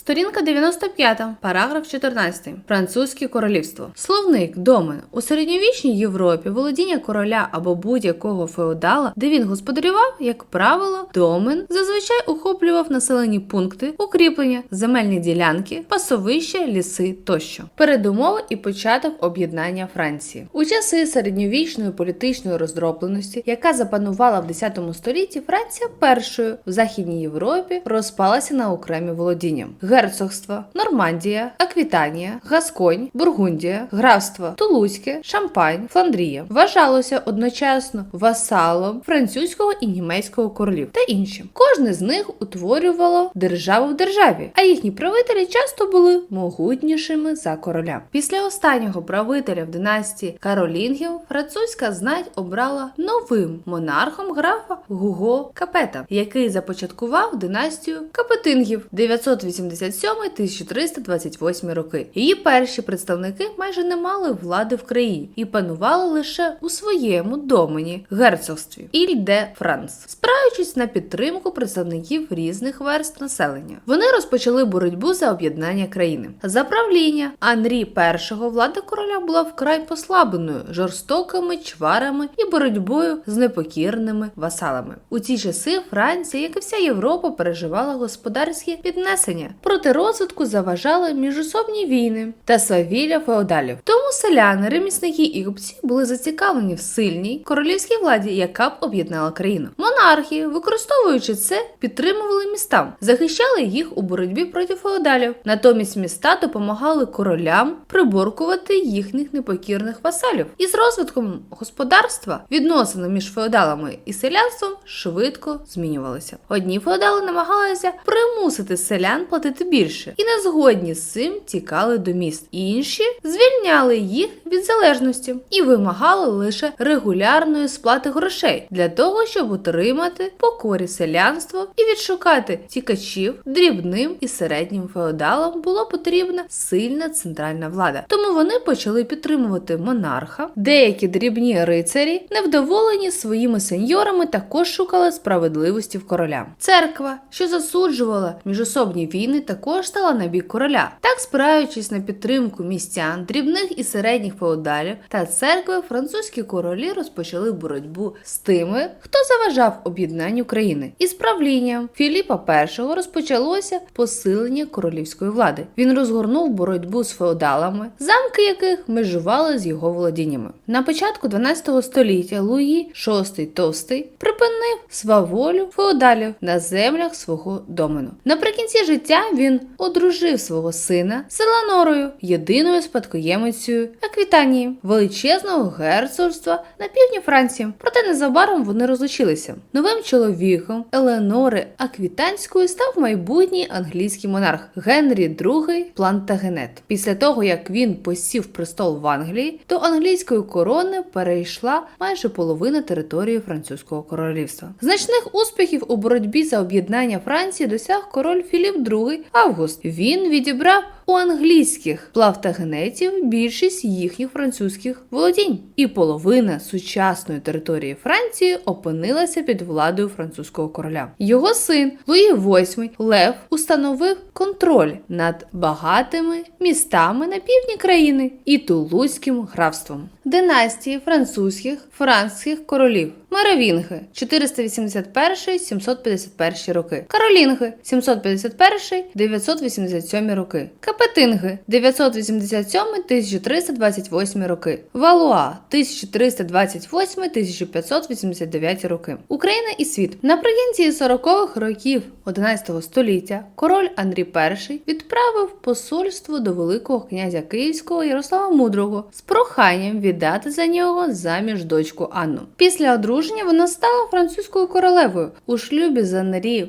Сторінка 95, параграф 14. Французьке королівство. Словник домен у середньовічній Європі володіння короля або будь-якого феодала, де він господарював, як правило, домен зазвичай охоплював населені пункти, укріплення, земельні ділянки, пасовища, ліси тощо. Передумови і початок об'єднання Франції у часи середньовічної політичної роздробленості, яка запанувала в 10 столітті, Франція першою в Західній Європі розпалася на окремі володіння: герцогства, Нормандія, Аквітанія, Гасконь, Бургундія, графство Тулузьке, Шампань, Фландрія вважалося одночасно васалом французького і німецького королів та інші. Кожне з них утворювало державу в державі, а їхні правителі часто були могутнішими за короля. Після останнього правителя в династії Каролінгів французька знать обрала новим монархом графа Гуго Капета, який започаткував династію Капетингів 987-1328 роки. Її перші представники майже не мали влади в країні і панували лише у своєму домені герцогстві Іль де Франс, спираючись на підтримку представників різних верств населення. Вони розпочали боротьбу за об'єднання країни. За правління Анрі І влада короля була вкрай послабленою жорстокими чварами і боротьбою з непокірними васалами. У ці часи Франція, як і вся Європа, переживала господарські піднесення. Проти розвитку заважали міжособні війни та свавілля феодалів. Тому селяни, ремісники і купці були зацікавлені в сильній королівській владі, яка б об'єднала країну. Монархи, використовуючи це, підтримували міста, захищали їх у боротьбі проти феодалів. Натомість міста допомагали королям приборкувати їхніх непокірних васалів. І з розвитком господарства відносини між феодалами і селянством швидко змінювалися. Одні феодали намагалися примусити селян платити більше, і не згодні з цим тікали до міст. Інші звільняли їх від залежності і вимагали лише регулярної сплати грошей для того, щоб утримати покорі селянство і відшукати тікачів дрібним і середнім феодалам було потрібна сильна центральна влада. Тому вони почали підтримувати монарха. Деякі дрібні рицарі, невдоволені своїми сеньорами, також шукали справедливості в короля. Церква, що засуджувала міжособні війни, також стала на бік короля. Так, спираючись на підтримку містян, дрібних і середніх феодалів та церкви, французькі королі розпочали боротьбу з тими, хто заважав об'єднанню країни. Із правлінням Філіпа І розпочалося посилення королівської влади. Він розгорнув боротьбу з феодалами, замки яких межували з його володіннями. На початку 12 століття Луї VI Товстий припинив сваволю феодалів на землях свого домену. Наприкінці життя він одружив свого сина з Еланорою, єдиною спадкоємицею Аквітанії, величезного герцогства на півдні Франції. Проте незабаром вони розлучилися. Новим чоловіком Елеонори Аквітанської став майбутній англійський монарх Генрі II Плантагенет. Після того, як він посів престол в Англії, до англійської корони перейшла майже половина території французького королівства. Значних успіхів у боротьбі за об'єднання Франції досяг король Філіп II Август. Він відібрав у англійських плавтагенетів більшість їхніх французьких володінь, і половина сучасної території Франції опинилася під владою французького короля. Його син Луї VIII Лев установив контроль над багатими містами на півдні країни і Тулузьким графством. Династії французьких французьких королів. Меровінги 481-751 роки. Каролінги 751-987 роки. Капетинги 987-1328 роки. Валуа 1328-1589 роки. Україна і світ. Наприкінці 40-х років 11 століття король Андрій І відправив посольство до Великого князя Київського Ярослава Мудрого з проханням віддати за нього заміж дочку Анну. Після одруження вона стала французькою королевою. У шлюбі з Анрі І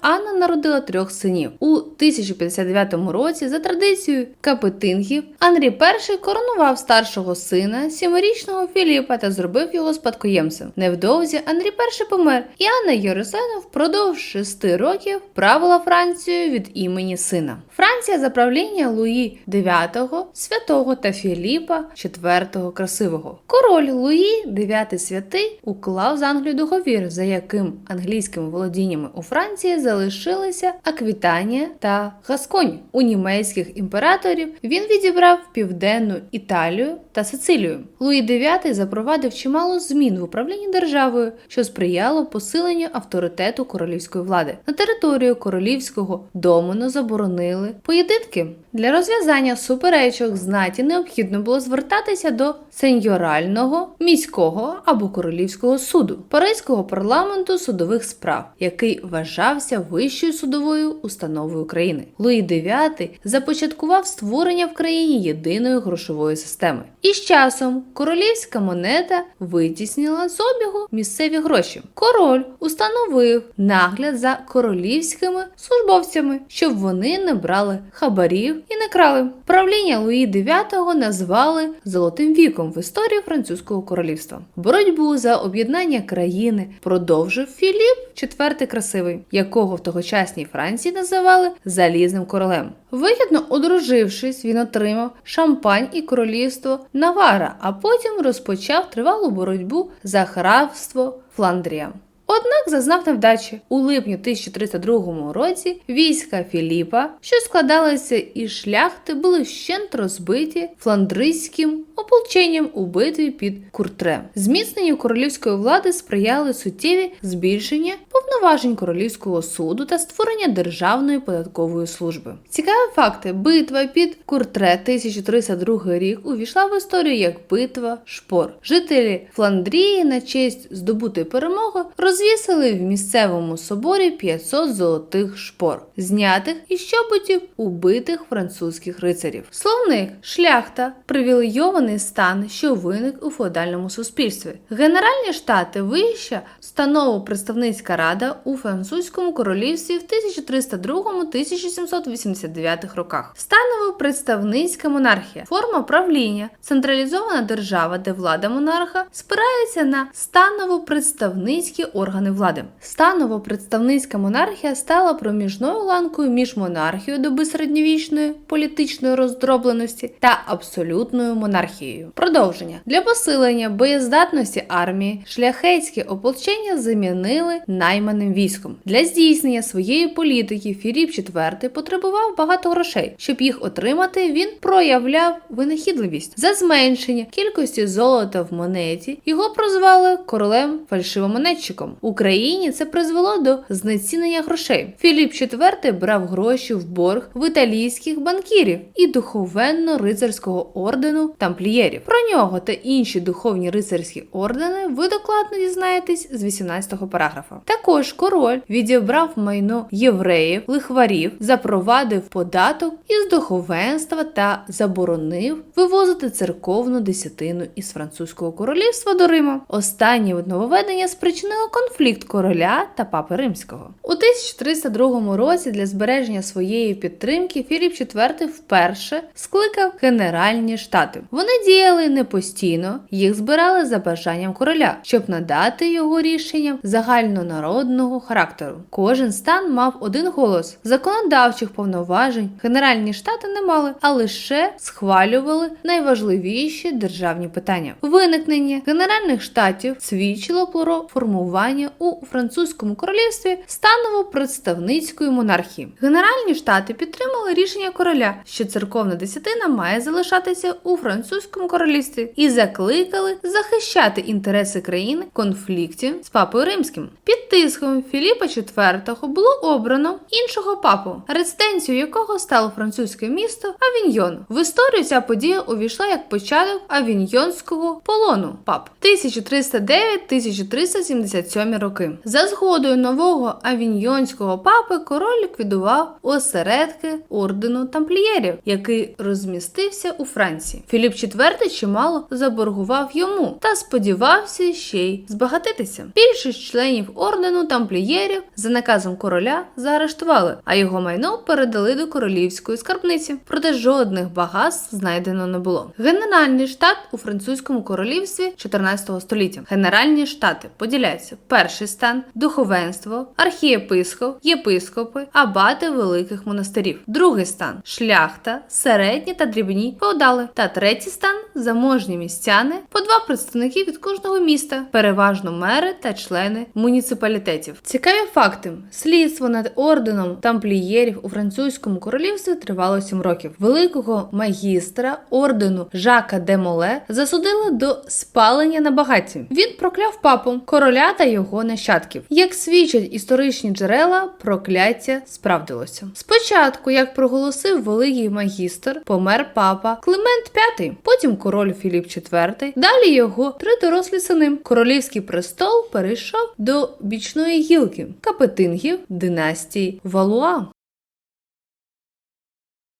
Анна народила трьох синів. У 1059 році За традицією капетингів Анрі І коронував старшого сина, сімирічного Філіпа та зробив його спадкоємцем. Невдовзі Анрі І помер, і Анна Єрусена впродовж шести років правила Францією від імені сина. Франція за правління Луї IX, святого та Філіпа IV красивого. Король Луї IX святий уклав з Англією договір, за яким англійськими володіннями у Франції залишилися Аквітанія та Гасконь. У німецьких імператорів він відібрав південну Італію та Сицилію. Луї IX запровадив чимало змін в управлінні державою, що сприяло посиленню авторитету королівської влади. На територію королівського домену заборонили поєдинки. Для розв'язання суперечок знаті необхідно було звертатися до сеньорального, міського або королівського суду, Паризького парламенту судових справ, який вважався вищою судовою установою України. Луї IX започаткував створення в країні єдиної грошової системи. І з часом королівська монета витіснила з обігу місцеві гроші. Король установив нагляд за королівськими службовцями, щоб вони не брали хабарів і не крали. Правління Луї IX назвали золотим віком в історії французького королівства. Боротьбу за об'єднання країни продовжив Філіп IV красивий, якого в тогочасній Франції називали залізним королем. Вигідно одружившись, він отримав шампань і королівство Навара, а потім розпочав тривалу боротьбу за хравство Фландрія. Однак зазнав невдачі у липні 1302 році війська Філіпа, що складалися із шляхти, були вщент розбиті фландрійським ополченням у битві під Куртре. Зміцненню королівської влади сприяли суттєві збільшення повноважень королівського суду та створення державної податкової служби. Цікаві факти: битва під Куртре 1302 рік увійшла в історію як битва Шпор. Жителі Фландрії на честь здобутої перемоги розвісили в місцевому соборі 500 золотих шпор, знятих із щоботів убитих французьких рицарів. Словник шляхта привілейований стан, що виник у феодальному суспільстві. Генеральні штати вища станову представницька рада у французькому королівстві в 1302-1789 роках. Станово представницька монархія, форма правління, централізована держава, де влада монарха спирається на станово представницькі органи влади. Станово представницька монархія стала проміжною ланкою між монархією доби середньовічної політичної роздробленості та абсолютною монархією. Продовження для посилення боєздатності армії шляхетські ополчення замінили найманим військом. Для здійснення своєї політики Філіп IV потребував багато грошей. Щоб їх отримати, він проявляв винахідливість за зменшення кількості золота в монеті. Його прозвали королем фальшивомонетчиком. Україні це призвело до знецінення грошей. Філіп IV брав гроші в борг в італійських банкірів і духовенно-рицарського ордену тамплієрів. Про нього та інші духовні рицарські ордени ви докладно дізнаєтесь з 18 параграфа. Також король відібрав майно євреїв, лихварів, запровадив податок із духовенства та заборонив вивозити церковну десятину із французького королівства до Рима. Останнє нововведення спричинило конфлікт короля та папи римського. У 1302 році для збереження своєї підтримки Філіп IV вперше скликав Генеральні штати. Вони діяли не постійно, їх збирали за бажанням короля, щоб надати його рішенням загальнонародного характеру. Кожен стан мав один голос. Законодавчих повноважень Генеральні штати не мали, а лише схвалювали найважливіші державні питання. Виникнення генеральних штатів свідчило про формування у французькому королівстві станово-представницької монархії. Генеральні штати підтримали рішення короля, що церковна десятина має залишатися у французькому королівстві, і закликали захищати інтереси країни в конфлікті з папою римським. Під тиском Філіпа IV було обрано іншого папу, резиденцією якого стало французьке місто Авіньйон. В історію ця подія увійшла як початок авіньйонського полону пап 1309-1377 7 роки. За згодою нового авіньйонського папи король ліквідував осередки ордену тамплієрів, який розмістився у Франції. Філіп IV чимало заборгував йому та сподівався ще й збагатитися. Більшість членів ордену тамплієрів за наказом короля заарештували, а його майно передали до королівської скарбниці. Проте жодних багатств знайдено не було. Генеральний штат у французькому королівстві 14 століття. Генеральні штати поділяються: перший стан духовенство, архієпископ, єпископи, абати великих монастирів. Другий стан шляхта, середні та дрібні феодали. Та третій стан заможні містяни, по два представники від кожного міста, переважно мери та члени муніципалітетів. Цікаві факти: слідство над орденом тамплієрів у французькому королівстві тривало 7 років. Великого магістра ордену Жака де Моле засудили до спалення на багатті. Він прокляв папу, короля та його нащадків. Як свідчать історичні джерела, прокляття справдилося. Спочатку, як проголосив великий магістр, помер папа Климент V, потім король Філіп IV, далі його три дорослі сини. Королівський престол перейшов до бічної гілки капетингів династії Валуа.